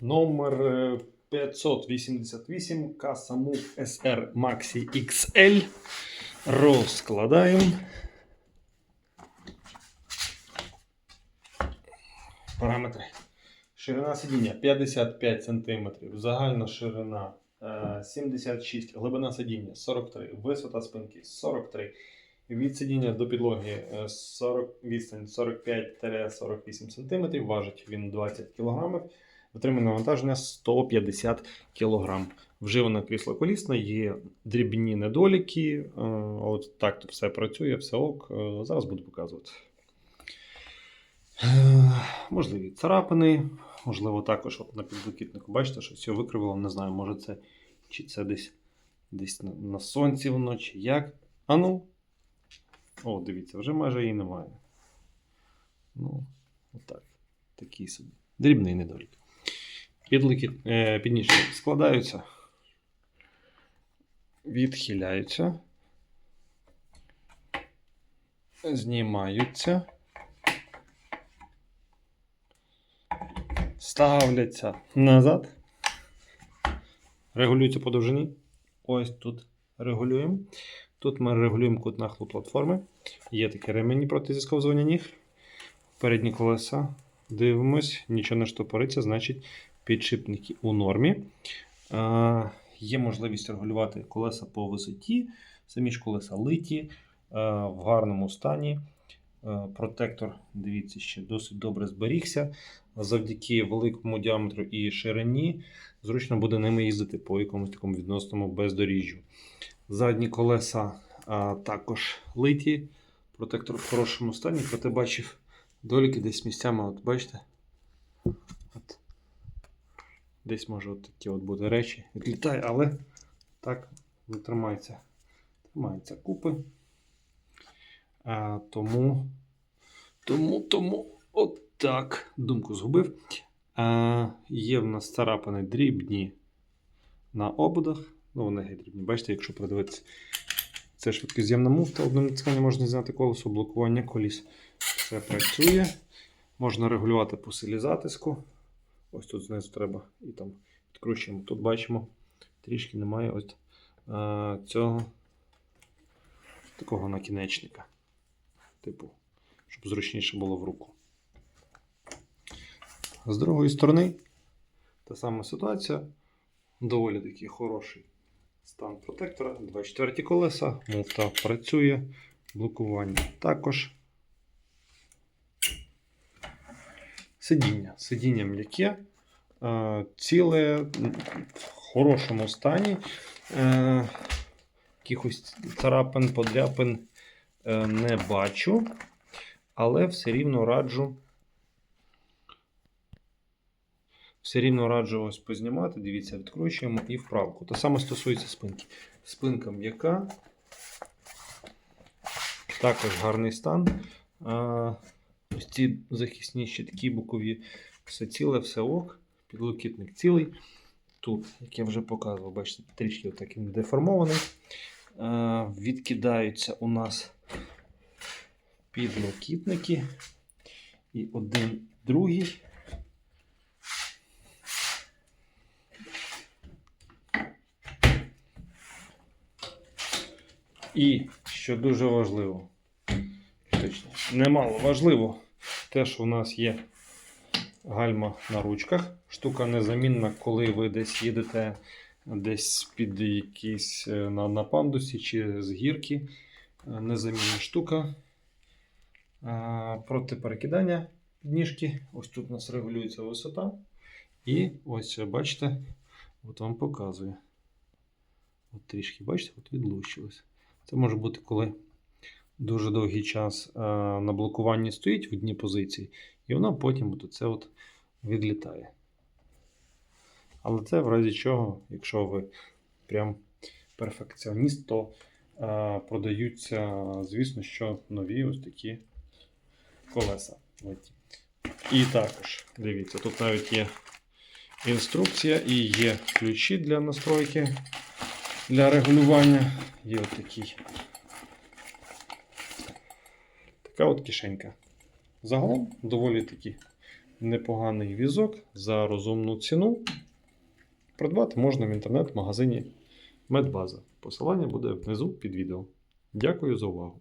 Номер е, 588 каса Move SR Maxi XL. Розкладаємо. Параметри. Ширина сидіння 55 см, загальна ширина е, 76, глибина сидіння 43, висота спинки 43. Від сидіння до підлоги е, 40, відстань 45-48 см, важить він 20 кг, отримане навантаження 150 кг. Вживане крісло колісне, є дрібні недоліки. е, От так тут все працює, все ок. Е, Зараз буду показувати. Е, Можливі царапини, можливо, також от на підлокітнику. Бачите, що все викривило, не знаю, може це чи це десь, десь на, сонці воно, чи як. А ну. О, дивіться, вже майже її немає. Ну, отак. Такий собі. Дрібний недолік. Підлики, е, підніжки складаються, відхиляються, знімаються. ставляться назад. Регулюються по довжині. Ось тут регулюємо. Тут ми регулюємо кут нахилу платформи. Є такі ремені проти зісковзування ніг. Передні колеса. Дивимось, нічого не штопориться, значить підшипники у нормі. Е, є можливість регулювати колеса по висоті. Самі ж колеса литі, е, в гарному стані. Е, Протектор, дивіться, ще досить добре зберігся. Завдяки великому діаметру і ширині зручно буде ними їздити по якомусь такому відносному бездоріжжю. Задні колеса а, також литі. Протектор в хорошому стані, проте бачив доліки десь місцями, от бачите? От. Десь може от такі от бути речі. Відлітає, але так не тримається. Тримаються купи. А, тому, тому, тому, от так, думку згубив. А, є в нас царапини дрібні на ободах. Ну, вони геть дрібні. Бачите, якщо придивитися, це швидкоз'ємна муфта, одним натисканням можна зняти колесо, блокування коліс. Все працює. Можна регулювати по силі затиску. Ось тут знизу треба і там відкручуємо. Тут бачимо, трішки немає ось а, цього такого накінечника. Типу, щоб зручніше було в руку. З другої сторони, та сама ситуація. Доволі такий хороший стан протектора. 24 колеса, муфта працює, блокування також. Сидіння. Сидіння м'яке, е, ціле, в хорошому стані. Е, Якихось царапин, подряпин е, не бачу, але все рівно раджу. Все рівно раджу ось познімати. Дивіться, відкручуємо і вправку. Те саме стосується спинки. Спинка м'яка. Також гарний стан. Ось ці захисні щитки бокові. Все ціле, все ок. Підлокітник цілий. Тут, як я вже показував, бачите, трішки отак він деформований. А, відкидаються у нас підлокітники. І один, другий. І, що дуже важливо, точно, немало важливо, те, що у нас є гальма на ручках. Штука незамінна, коли ви десь їдете десь під якийсь е, на, на пандусі чи з гірки. Е, Незамінна штука. А, Проти перекидання підніжки. Ось тут у нас регулюється висота. І ось бачите, от вам показує. От трішки, бачите, от відлущилось. Це може бути, коли дуже довгий час е, на блокуванні стоїть в одній позиції, і вона потім от це от відлітає. Але це в разі чого, якщо ви прям перфекціоніст, то е, продаються, звісно, що нові ось такі колеса. І також, дивіться, тут навіть є інструкція і є ключі для настройки для регулювання. Є от такий. Така от кишенька. Загалом доволі таки непоганий візок за розумну ціну. Придбати можна в інтернет-магазині Медбаза. Посилання буде внизу під відео. Дякую за увагу.